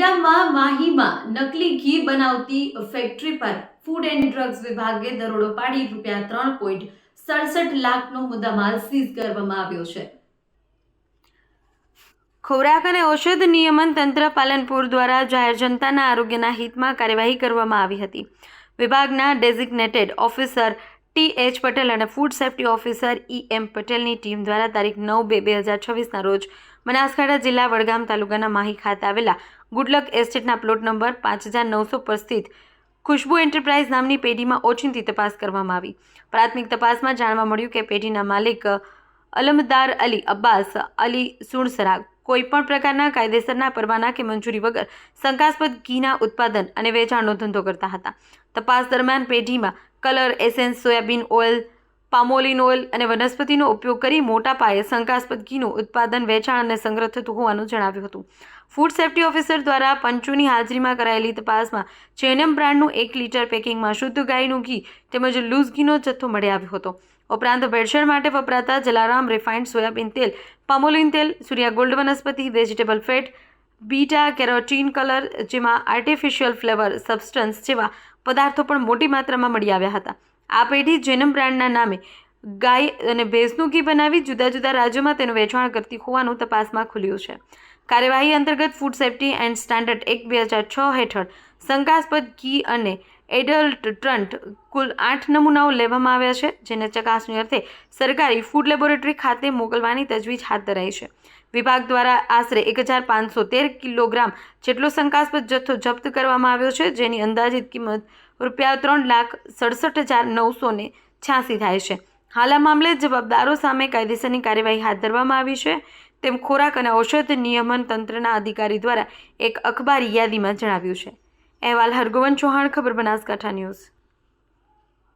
ગાંધીધામમાં માહીમાં નકલી ઘી બનાવતી ફેક્ટરી પર ફૂડ એન્ડ ડ્રગ્સ વિભાગે દરોડો પાડી રૂપિયા ત્રણ પોઈન્ટ સડસઠ લાખનો મુદ્દામાલ સીઝ કરવામાં આવ્યો છે. ખોરાક અને ઔષધ નિયમન તંત્ર પાલનપુર દ્વારા જાહેર જનતાના આરોગ્યના હિતમાં કાર્યવાહી કરવામાં આવી હતી. વિભાગના designated officer T H Patel અને food safety officer E M પટેલની ટીમ દ્વારા તારીખ નવ બે બે હજાર છવ્વીસના રોજ બનાસકાંઠા જિલ્લા વડગામ તાલુકાના માહી ખાતે આવેલા ગુડલક એસ્ટેટના પ્લોટ નંબર પાંચ હજાર નવસો પર સ્થિત ખુશ્બુ એન્ટરપ્રાઇઝ નામની પેઢીમાં ઓચિંતી તપાસ કરવામાં આવી. પ્રાથમિક તપાસમાં જાણવા મળ્યું કે પેઢીના માલિક અલમદાર અલી અબ્બાસ અલી સુણસરા કોઈપણ પ્રકારના કાયદેસરના પરવાના કે મંજૂરી વગર શંકાસ્પદ ઘીના ઉત્પાદન અને વેચાણનો ધંધો કરતા હતા. તપાસ દરમિયાન પેઢીમાં colour, essence, soybean, oil palmolein oil અને વનસ્પતિનો ઉપયોગ કરી મોટા પાયે શંકાસ્પદ ઘીનું ઉત્પાદન, વેચાણ અને સંગ્રહ થતું હોવાનું જણાવ્યું હતું. ફૂડ સેફ્ટી ઓફિસર દ્વારા પંચુની હાજરીમાં કરાયેલી તપાસમાં ચેનમ બ્રાન્ડનું એક લીટર પેકિંગમાં શુદ્ધ ગાયનું ઘી તેમજ લૂઝ ઘીનો જથ્થો મળી આવ્યો હતો. ઉપરાંત ભેળસેળ માટે વપરાતા જલારામ રિફાઇન્ડ સોયાબીન તેલ, પામોલિન તેલ, સૂર્યા ગોલ્ડ વનસ્પતિ, vegetable fat, beta, carotene colour જેમાં આર્ટિફિશિયલ ફ્લેવર સબસ્ટન્સ જેવા પદાર્થો પણ મોટી માત્રામાં મળી આવ્યા હતા. આ પેઢી જેનમ બ્રાન્ડના નામે ગાય અને ભેંસનું ઘી બનાવી જુદા જુદા રાજ્યોમાં તેનું વેચાણ કરતી હોવાનું તપાસમાં ખુલ્યું છે. કાર્યવાહી અંતર્ગત ફૂડ સેફ્ટી એન્ડ સ્ટાન્ડર્ડ એક બે હજાર છ હેઠળ શંકાસ્પદ ઘી અને એડલ્ટ ટ્રન્ટ કુલ આઠ નમૂનાઓ લેવામાં આવ્યા છે, જેને ચકાસણી અર્થે સરકારી ફૂડ લેબોરેટરી ખાતે મોકલવાની તજવીજ હાથ ધરાઈ છે. વિભાગ દ્વારા આશરે એક હજાર પાંચસો તેર કિલોગ્રામ જેટલો શંકાસ્પદ જથ્થો જપ્ત કરવામાં આવ્યો છે, જેની અંદાજિત કિંમત રૂપિયા ત્રણ લાખ સડસઠ હજાર નવસો ને છ્યાસી થાય છે. હાલ આ મામલે જવાબદારો સામે કાયદેસરની કાર્યવાહી હાથ ધરવામાં આવી છે. તેમ ખોરાક અને ઔષધ નિયમન તંત્રના અધિકારી દ્વારા એક અખબારી યાદીમાં જણાવ્યું છે. અહેવાલ હરગોવન ચૌહાણ ખબર બનાસકાંઠા ન્યૂઝ